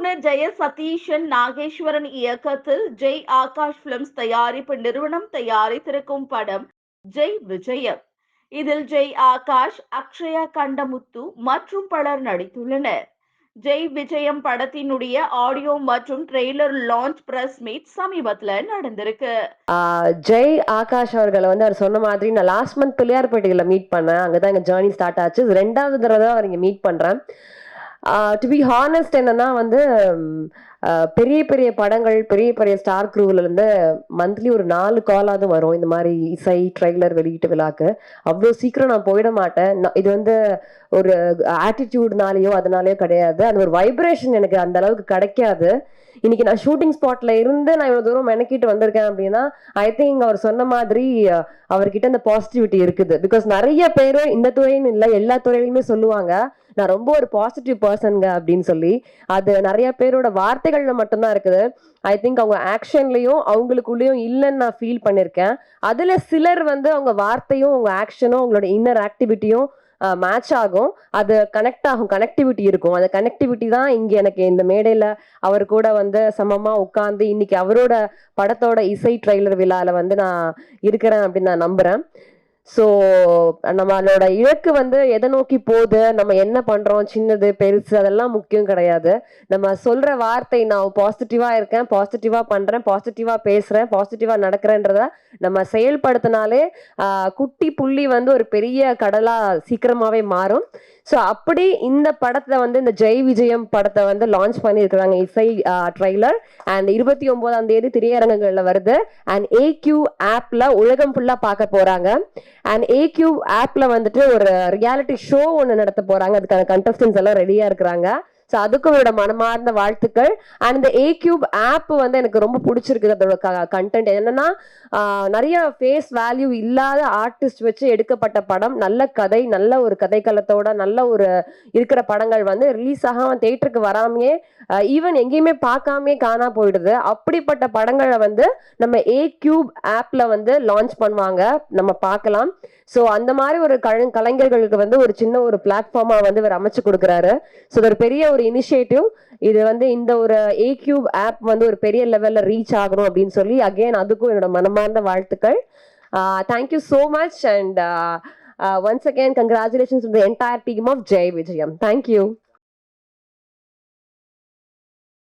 இயக்குனர் ஜெய சதீஷன் நாகேஸ்வரன் இயக்கத்தில் ஜெய் ஆகாஷ் பிலிம்ஸ் தயாரிப்பு நிறுவனம் தயாரித்திருக்கும் படம் ஜெய் விஜயம். இதில் ஜெய் ஆகாஷ் அக்ஷயா கண்டமுத்து மற்றும் பலர் நடித்துள்ளனர். ஜெய் விஜயம் படத்தினுடைய ஆடியோ மற்றும் ட்ரெய்லர் லான்ச் பிரஸ் மீட் சமீபத்துல நடந்திருக்கு. ஆஹ் ஜெய் ஆகாஷ் அவர்களை வந்து அவர் சொன்ன மாதிரி நான் லாஸ்ட் மந்த் பிள்ளையார்பேட்டையில மீட் பண்ணேன். அங்கதான் எங்க ஜேர்னி ஸ்டார்ட் ஆச்சு. ரெண்டாவது தடவை தான் அவர் இங்க மீட் பண்றேன். டு பி ஹானஸ்ட் என்னன்னா வந்து பெரிய பெரிய படங்கள் பெரிய பெரிய ஸ்டார் இருந்து மந்த்லி ஒரு நாலு காலாவது வரும். இந்த மாதிரி இசை ட்ரெய்லர் வெளியீட்டு விழாக்கு. அவ்வளோ சீக்கிரம் நான் போயிட மாட்டேன். நான் இது வந்து ஒரு ஆட்டிடியூட்னாலேயோ அதனாலேயோ கிடையாது. அது ஒரு வைப்ரேஷன் எனக்கு அந்த அளவுக்கு கிடைக்காது. இன்னைக்கு நான் ஷூட்டிங் ஸ்பாட்ல இருந்து நான் இவ்வளோ தூரம் மெனக்கிட்டு வந்திருக்கேன் அப்படின்னா ஐ திங்க் அவர் சொன்ன மாதிரி அவர்கிட்ட அந்த பாசிட்டிவிட்டி இருக்குது. பிகாஸ் நிறைய பேர் இந்த துறைன்னு இல்லை எல்லா துறையிலுமே சொல்லுவாங்க. நான் ரொம்ப ஒரு பாசிட்டிவ் பர்சனுங்க அப்படின்னு சொல்லி அது நிறைய பேரோட வார்த்தைகள்ல மட்டும்தான் இருக்குது. ஐ திங்க் அவங்க ஆக்ஷன்லேயும் அவங்களுக்குள்ளேயும் இல்லைன்னு நான் ஃபீல் பண்ணியிருக்கேன் அதில் சிலர் வந்து அவங்க வார்த்தையும் அவங்க ஆக்ஷனும் அவங்களோட இன்னர் ஆக்டிவிட்டியும் மேட்ச் ஆகும். அது கனெக்ட் ஆகும். கனெக்டிவிட்டி இருக்கும். அந்த கனெக்டிவிட்டி தான் இங்கே எனக்கு இந்த மேடையில் அவர் கூட வந்து சமமாக உட்காந்து இன்னைக்கு அவரோட படத்தோட இசை ட்ரெய்லர் விழாவில் வந்து நான் இருக்கிறேன் அப்படின்னு நான் நம்புகிறேன் ஸோ நம்மளோட இலக்கு வந்து எதை நோக்கி போகுது நம்ம என்ன பண்ணுறோம் சின்னது பெருசு அதெல்லாம் முக்கியம் கிடையாது. நம்ம சொல்கிற வார்த்தை நான் பாசிட்டிவாக இருக்கேன் பாசிட்டிவாக பண்ணுறேன் பாசிட்டிவாக பேசுகிறேன் பாசிட்டிவாக நடக்கிறேன்றத நம்ம செயல்படுத்தினாலே குட்டி புள்ளி வந்து ஒரு பெரிய கடலாக சீக்கிரமாகவே மாறும். ஸோ அப்படி இந்த படத்தை வந்து இந்த ஜெய் விஜயம் படத்தை வந்து லான்ச் பண்ணியிருக்கிறாங்க இசை ட்ரைலர் அண்ட் இருபத்தி ஒன்பதாம் தேதி திரையரங்குகள்ல வருது. அண்ட் ஏக்யூ ஆப்பில் உலகம் ஃபுல்லாக பார்க்க போகிறாங்க அண்ட் ஏக்யூ ஆப்பில் வந்துட்டு ஒரு ரியாலிட்டி ஷோ ஒன்று நடத்த போகிறாங்க அதுக்கான கண்டஸ்டன்ஸ் எல்லாம் ரெடியாக இருக்கிறாங்க. ஸோ அதுக்கும் என்னோட மனமார்ந்த வாழ்த்துக்கள். அண்ட் இந்த ஏ கியூப் ஆப் வந்து எனக்கு ரொம்ப பிடிச்சிருக்கு அதோட கண்டென்ட் என்னன்னா நிறைய ஃபேஸ் வேல்யூ இல்லாத ஆர்டிஸ்ட் வச்சு எடுக்கப்பட்ட படம். நல்ல கதை நல்ல ஒரு கதைக்களத்தோட நல்ல ஒரு இருக்கிற படங்கள் வந்து ரிலீஸ் ஆகாம தேட்டருக்கு வராமையே ஈவன் எங்கேயுமே பார்க்காமே காணா போயிடுது. அப்படிப்பட்ட படங்களை வந்து நம்ம ஏ கியூப் ஆப்ல வந்து லான்ச் பண்ணுவாங்க. நம்ம பார்க்கலாம். ஸோ அந்த மாதிரி ஒரு கலைஞர்களுக்கு வந்து ஒரு சின்ன ஒரு பிளாட்ஃபார்மா வந்து இவர் அமைச்சு கொடுக்குறாரு. ஸோ ஒரு பெரிய ஒரு இனிஷியேட்டிவ் இது வந்து இந்த ஒரு ஏ கியூப் ஆப் வந்து ஒரு பெரிய லெவல்ல ரீச் ஆகணும் அப்படின்னு சொல்லி அகைன் அதுக்கும் என்னோட மனமார்ந்த வாழ்த்துக்கள். Thank you so much and once again congratulations the entire team of Jai Vijayam thank you